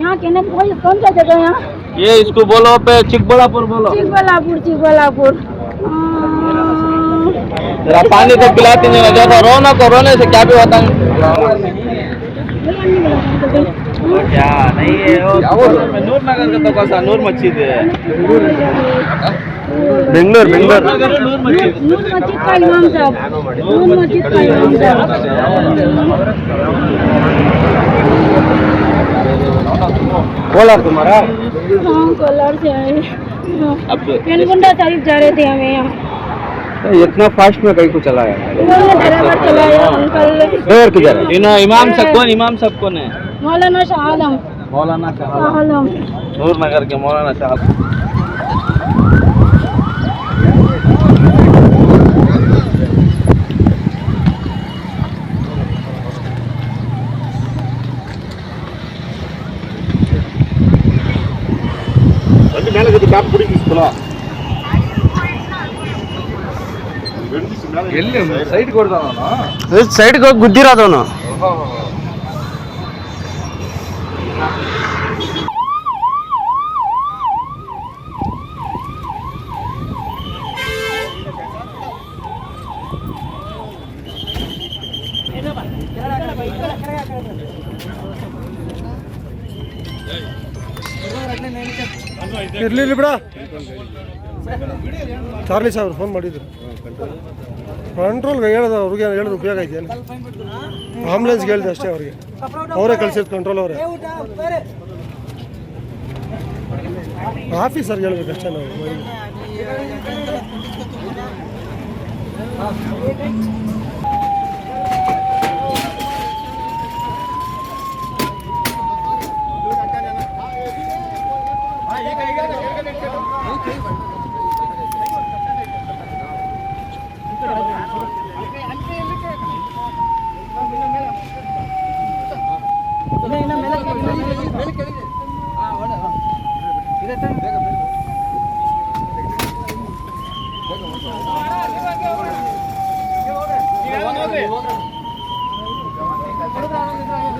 यहाँ कहने कोई कौन सा जगह यहाँ? ये इसको बोलो पे चिकबड़ापुर बोलो। चिकबलापुर चिकबलापुर जरा पानी तो पिलाती नहीं तो रोना को रोने से क्या भी होता है। नूर बेंगलोर बेंगलोर। कोलार। तुम्हारा हाँ कोलार से आए। जा रहे थे हमें यहाँ। इतना फास्ट में कहीं को चलाया चलाया अंकल। इमाम सब कौन? इमाम सब कौन है? मौलाना शाह आलम मौलाना शाह आलम नूर नगर के मौलाना शाह आलम மேலே கட்டி காப்பு பிடிக்கலாம் సైడ్ సైడ్కి గుద్దిరాదోను ಇರ್ಲಿಲ್ಲ ಬಿಡ. ಚಾರ್ಲಿ ಸಾಹೇಬ್ರು ಫೋನ್ ಮಾಡಿದ್ರು. ಕಂಟ್ರೋಲ್ಗೆ ಹೇಳೋದು ಅವ್ರಿಗೆ ಹೇಳೋದು ಉಪಯೋಗ ಇದೆಯಲ್ಲ? ಆಂಬುಲೆನ್ಸ್ಗೆ ಹೇಳಿದೆ ಅಷ್ಟೇ ಅವ್ರಿಗೆ. ಅವರೇ ಕಳ್ಸಿದ್ ಕಂಟ್ರೋಲ್ ಅವರೇ. ಆಫೀಸರ್ ಹೇಳ್ಬೇಕು ಅಷ್ಟೇ ನಾವು.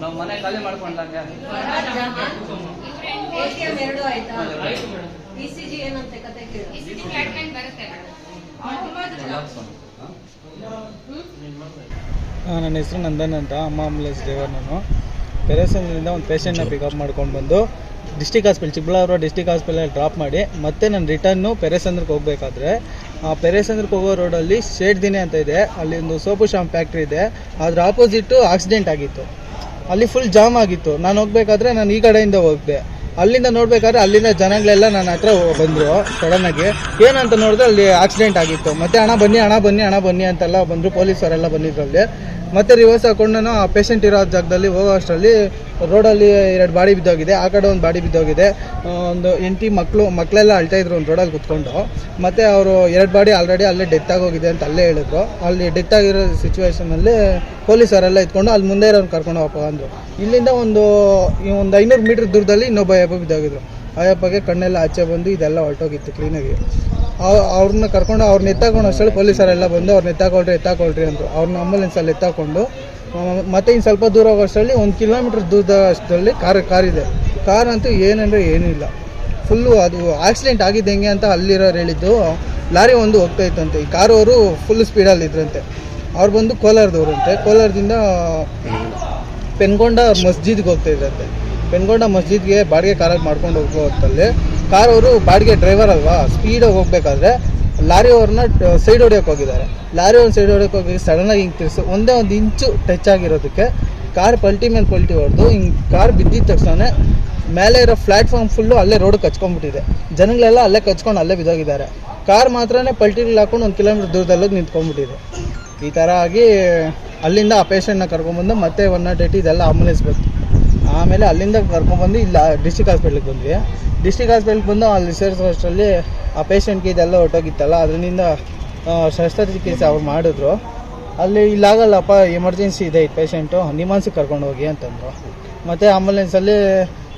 ನಾವು ಮನೆ ಖಾಲಿ ಮಾಡ್ಕೊಂಡಾಗ ಎಟಿಎಂ ಎರಡು ಆಯ್ತಾ ಇಸಿಜಿ ಏನಂತೆ ಕತೆ ಕೇಳು ನನ್ನ ಹೆಸರು ನಂದನ್ ಅಂತ ಅಮ್ಮ ಆಂಬುಲೆನ್ಸ್ ಡ್ರೈವರ್ ನಾನು. ಪೆರೇಸನ್ನಿಂದ ಒಂದು ಪೇಷಂಟ್ನ ಪಿಕಪ್ ಮಾಡ್ಕೊಂಡು ಬಂದು ಡಿಸ್ಟಿಕ್ ಹಾಸ್ಪಿಟಲ್ ಚಿಕ್ಕಬಳ್ಳಾಪುರ ಡಿಸ್ಟಿಕ್ ಹಾಸ್ಪಿಟಲಲ್ಲಿ ಡ್ರಾಪ್ ಮಾಡಿ ಮತ್ತೆ ನಾನು ರಿಟರ್ನು ಪೆರೇಸಂದ್ರಕ್ಕೆ ಹೋಗಬೇಕಾದ್ರೆ ಆ ಪೆರೇಸಂದ್ರಕ್ಕೆ ಹೋಗೋ ರೋಡಲ್ಲಿ ಶೇಡ್ ದಿನೇ ಅಂತ ಇದೆ. ಅಲ್ಲಿ ಒಂದು ಸೋಪು ಶಾಂಪ್ ಫ್ಯಾಕ್ಟ್ರಿ ಇದೆ. ಅದ್ರ ಆಪೋಸಿಟ್ಟು ಆಕ್ಸಿಡೆಂಟ್ ಆಗಿತ್ತು. ಅಲ್ಲಿ ಫುಲ್ ಜಾಮ್ ಆಗಿತ್ತು. ನಾನು ಹೋಗ್ಬೇಕಾದ್ರೆ ನಾನು ಈ ಕಡೆಯಿಂದ ಹೋಗ್ದೆ. ಅಲ್ಲಿಂದ ನೋಡ್ಬೇಕಾದ್ರೆ ಅಲ್ಲಿಂದ ಜನಗಳೆಲ್ಲ ನನ್ನ ಹತ್ರ ಬಂದರು ಸಡನ್ನಾಗಿ ಏನಂತ ನೋಡಿದ್ರೆ ಅಲ್ಲಿ ಆಕ್ಸಿಡೆಂಟ್ ಆಗಿತ್ತು. ಮತ್ತೆ ಹಣ ಬನ್ನಿ ಹಣ ಬನ್ನಿ ಹಣ ಬನ್ನಿ ಅಂತೆಲ್ಲ ಬಂದರು. ಪೊಲೀಸರೆಲ್ಲ ಬಂದಿದ್ರು ಅಲ್ಲಿ. ಮತ್ತೆ ರಿವರ್ಸ್ ಹಾಕೊಂಡು ಆ ಪೇಷಂಟ್ ಇರೋ ಜಾಗದಲ್ಲಿ ಹೋಗೋ ಅಷ್ಟರಲ್ಲಿ ರೋಡಲ್ಲಿ ಎರಡು ಬಾಡಿ ಬಿದ್ದೋಗಿದೆ. ಆ ಕಡೆ ಒಂದು ಬಾಡಿ ಬಿದ್ದೋಗಿದೆ. ಒಂದು ಎಂಟಿ ಮಕ್ಕಳು ಮಕ್ಕಳೆಲ್ಲ ಅಳ್ತಾ ಇದ್ರು ಒಂದು ರೋಡಲ್ಲಿ ಕುತ್ಕೊಂಡು. ಮತ್ತೆ ಅವರು ಎರಡು ಬಾಡಿ ಆಲ್ರೆಡಿ ಅಲ್ಲೇ ಡೆತ್ ಆಗೋಗಿದೆ ಅಂತ ಅಲ್ಲೇ ಹೇಳಿದ್ರು. ಅಲ್ಲಿ ಡೆತ್ ಆಗಿರೋ ಸಿಚುವೇಶನಲ್ಲಿ ಪೊಲೀಸರೆಲ್ಲ ಇಟ್ಕೊಂಡು ಅಲ್ಲಿ ಮುಂದೆ ಇರೋರು ಕರ್ಕೊಂಡು ಹೋಗಪ್ಪ ಅಂದರು ಇಲ್ಲಿಂದ ಒಂದು ಒಂದು ಐನೂರು ಮೀಟ್ರ್ ದೂರದಲ್ಲಿ ಇನ್ನೊಬ್ಬ ಅಯ್ಯಪ್ಪ ಬಿದ್ದಾಗಿದ್ರು ಆಯಪ್ಪಗೆ ಕಣ್ಣೆಲ್ಲ ಆಚೆ ಬಂದು ಇದೆಲ್ಲ ಹೊರಟೋಗಿತ್ತು ಕ್ಲೀನಾಗಿ ಅವ್ರನ್ನ ಕರ್ಕೊಂಡು ಅವ್ರನ್ನ ಎತ್ತಾಕೊಂಡು ಅಷ್ಟರಲ್ಲಿ ಪೊಲೀಸರೆಲ್ಲ ಬಂದು ಅವ್ರನ್ನ ಎತ್ತಾಕೊಳ್ರಿ ಎತ್ತಾಕೊಳ್ರಿ ಅಂತ ಅವ್ರನ್ನ ಆಂಬುಲೆನ್ಸಲ್ಲಿ ಎತ್ತಾಕೊಂಡು ಮತ್ತೆ ಇನ್ನು ಸ್ವಲ್ಪ ದೂರ ಹೋಗೋಷ್ಟರಲ್ಲಿ ಒಂದು ಕಿಲೋಮೀಟ್ರ್ ದೂರದ ಅಷ್ಟರಲ್ಲಿ ಕಾರ್ ಕಾರ್ ಇದೆ. ಕಾರ್ ಅಂತೂ ಏನಂದರೆ ಏನೂ ಇಲ್ಲ. ಫುಲ್ಲು ಅದು ಆಕ್ಸಿಡೆಂಟ್ ಆಗಿದ್ದು ಹೆಂಗೆ ಅಂತ ಅಲ್ಲಿರೋರು ಹೇಳಿದ್ದು ಲಾರಿ ಒಂದು ಹೋಗ್ತಾ ಇತ್ತಂತೆ. ಈ ಕಾರು ಅವರು ಫುಲ್ ಸ್ಪೀಡಲ್ಲಿ ಇದ್ರಂತೆ. ಅವ್ರು ಬಂದು ಕೋಲಾರದವ್ರಂತೆ. ಕೋಲಾರದಿಂದ ಪೆನ್ಗೊಂಡ ಮಸ್ಜಿದ್ಗೆ ಹೋಗ್ತಾ ಇದ್ರಂತೆ. ಪೆನ್ಗೊಂಡ ಮಸ್ಜಿದ್ಗೆ ಬಾಡಿಗೆ ಕಾರಲ್ಲಿ ಮಾಡ್ಕೊಂಡು ಹೋಗೋ ಕಾರ್ ಅವರು ಬಾಡಿಗೆ ಡ್ರೈವರ್ ಅಲ್ವಾ ಸ್ಪೀಡಾಗಿ ಹೋಗ್ಬೇಕಾದ್ರೆ ಲಾರಿ ಅವ್ರನ್ನ ಸೈಡ್ ಹೊಡಿಯೋಕೆ ಹೋಗಿದ್ದಾರೆ. ಲಾರಿ ಅವ್ರನ್ನ ಸೈಡ್ ಹೊಡಿಯೋಕೆ ಹೋಗಿ ಸಡನ್ನಾಗಿ ಹಿಂಗೆ ತಿರ್ಸು ಒಂದೇ ಒಂದು ಇಂಚು ಟಚ್ ಆಗಿರೋದಕ್ಕೆ ಕಾರ್ ಪಲ್ಟಿ ಮೇಲೆ ಪಲ್ಟಿ ಹೊಡೆದು ಹಿಂಗೆ ಕಾರ್ ಬಿದ್ದಿದ ತಕ್ಷಣ ಮೇಲೆ ಇರೋ ಪ್ಲಾಟ್ಫಾರ್ಮ್ ಫುಲ್ಲು ಅಲ್ಲೇ ರೋಡ್ ಕಚ್ಕೊಂಡ್ಬಿಟ್ಟಿದೆ. ಜನಗಳೆಲ್ಲ ಅಲ್ಲೇ ಕಚ್ಕೊಂಡು ಅಲ್ಲೇ ಬಿದ್ದೋಗಿದ್ದಾರೆ. ಕಾರ್ ಮಾತ್ರನೇ ಪಲ್ಟಿಗಳು ಹಾಕೊಂಡು ಒಂದು ಕಿಲೋಮೀಟರ್ ದೂರದಲ್ಲಿ ನಿಂತ್ಕೊಂಡ್ಬಿಟ್ಟಿದೆ. ಈ ಥರ ಆಗಿ ಅಲ್ಲಿಂದ ಆ ಪೇಷಂಟ್ನ ಕರ್ಕೊಂಡ್ಬಂದು ಮತ್ತೆ ಒನ್ ನಾಟ್ ಏಯ್ಟ್ ಇದೆಲ್ಲ ಆಂಬುಲೆನ್ಸ್ ಬಂತು ಆಮೇಲೆ ಅಲ್ಲಿಂದ ಕರ್ಕೊಂಡ್ಬಂದು ಇಲ್ಲ ಡಿಸ್ಟಿಕ್ ಹಾಸ್ಪಿಟ್ಲಿಗೆ ಬಂದ್ವಿ. ಡಿಸ್ಟಿಕ್ ಹಾಸ್ಪಿಟ್ಲಿಗೆ ಬಂದು ಅಲ್ಲಿ ಸೇರಿಸೋಷ್ಟರಲ್ಲಿ ಆ ಪೇಷಂಟ್ಗೆ ಇದೆಲ್ಲ ಹೊಟ್ಟೋಗಿತ್ತಲ್ಲ ಅದರಿಂದ ಶಸ್ತ್ರಚಿಕಿತ್ಸೆ ಅವ್ರು ಮಾಡಿದ್ರು. ಅಲ್ಲಿ ಇಲ್ಲಾಗಲ್ಲಪ್ಪ ಎಮರ್ಜೆನ್ಸಿ ಇದೆ ಈ ಪೇಷಂಟು ನಿಮಾನ್ಸಿಗೆ ಕರ್ಕೊಂಡು ಹೋಗಿ ಅಂತಂದರು. ಮತ್ತು ಆಂಬುಲೆನ್ಸಲ್ಲಿ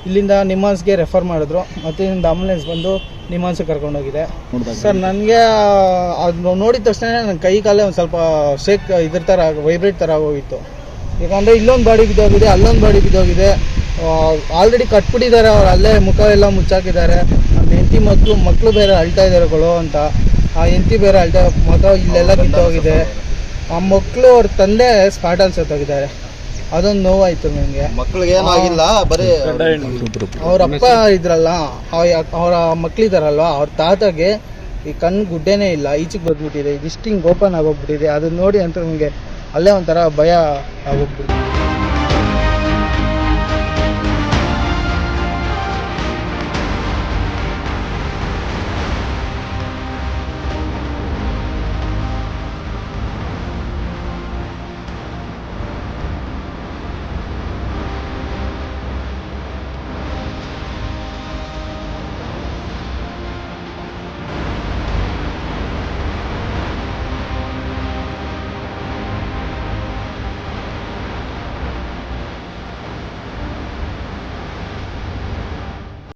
ಇಲ್ಲಿಂದ ನಿಮಾನ್ಸ್ಗೆ ರೆಫರ್ ಮಾಡಿದ್ರು. ಮತ್ತು ಇಲ್ಲಿಂದ ಆಂಬುಲೆನ್ಸ್ ಬಂದು ನಿಮಾನ್ಸಿಗೆ ಕರ್ಕೊಂಡು ಹೋಗಿದೆ. ಸರ್ ನನಗೆ ಅದು ನೋಡಿದ ತಕ್ಷಣ ನನ್ನ ಕೈ ಕಾಲೇ ಒಂದು ಸ್ವಲ್ಪ ಶೇಕ್ ಇದ್ರ ಥರ ವೈಬ್ರೇಟ್ ಥರ ಆಗೋಗಿತ್ತು ಯಾಕಂದರೆ ಇಲ್ಲೊಂದು ಬಾಡಿ ಬಿದ್ದೋಗಿದೆ ಅಲ್ಲೊಂದು ಬಾಡಿ ಬಿದ್ದೋಗಿದೆ. ಆಲ್ರೆಡಿ ಕಟ್ಬಿಟ್ಟಿದ್ದಾರೆ ಅವ್ರು ಅಲ್ಲೇ ಮುಖ ಎಲ್ಲ ಮುಚ್ಚಾಕಿದ್ದಾರೆ. ನಮ್ಮ ಹೆಂಡತಿ ಮಕ್ಕಳು ಮಕ್ಕಳು ಬೇರೆ ಅಳ್ತಾ ಇದ್ದಾರೆಗಳು ಅಂತ. ಆ ಹೆಂಡತಿ ಬೇರೆ ಅಳ್ತಾ ಮಗ ಇಲ್ಲೆಲ್ಲ ಬಿದ್ದೋಗಿದೆ. ಆ ಮಕ್ಕಳು ಅವ್ರ ತಂದೆ ಸ್ಪಾಟಲ್ ಸತ್ತೋಗಿದ್ದಾರೆ. ಅದೊಂದು ನೋವಾಯ್ತು ನನಗೆ ಮಕ್ಳಿಗೆ ಏನಾಗಿಲ್ಲ ಬರೀ ಅವ್ರ ಅಪ್ಪ ಇದ್ರಲ್ಲ ಅವರ ಮಕ್ಳಿದಾರಲ್ವ ಅವ್ರ ತಾತಗೆ ಈ ಕಣ್ಣು ಗುಡ್ಡೆನೇ ಇಲ್ಲ ಈಚೆಗೆ ಬಂದ್ಬಿಟ್ಟಿದೆ ಇದಿಷ್ಟು ಹಿಂಗೆ ಓಪನ್ ಆಗೋಗ್ಬಿಟ್ಟಿದೆ ಅದನ್ನ ನೋಡಿ ಅಂತ ನಮಗೆ ಅಲ್ಲೇ ಒಂಥರ ಭಯ ಆಗೋಗ್ಬಿಟ್ಟಿದೆ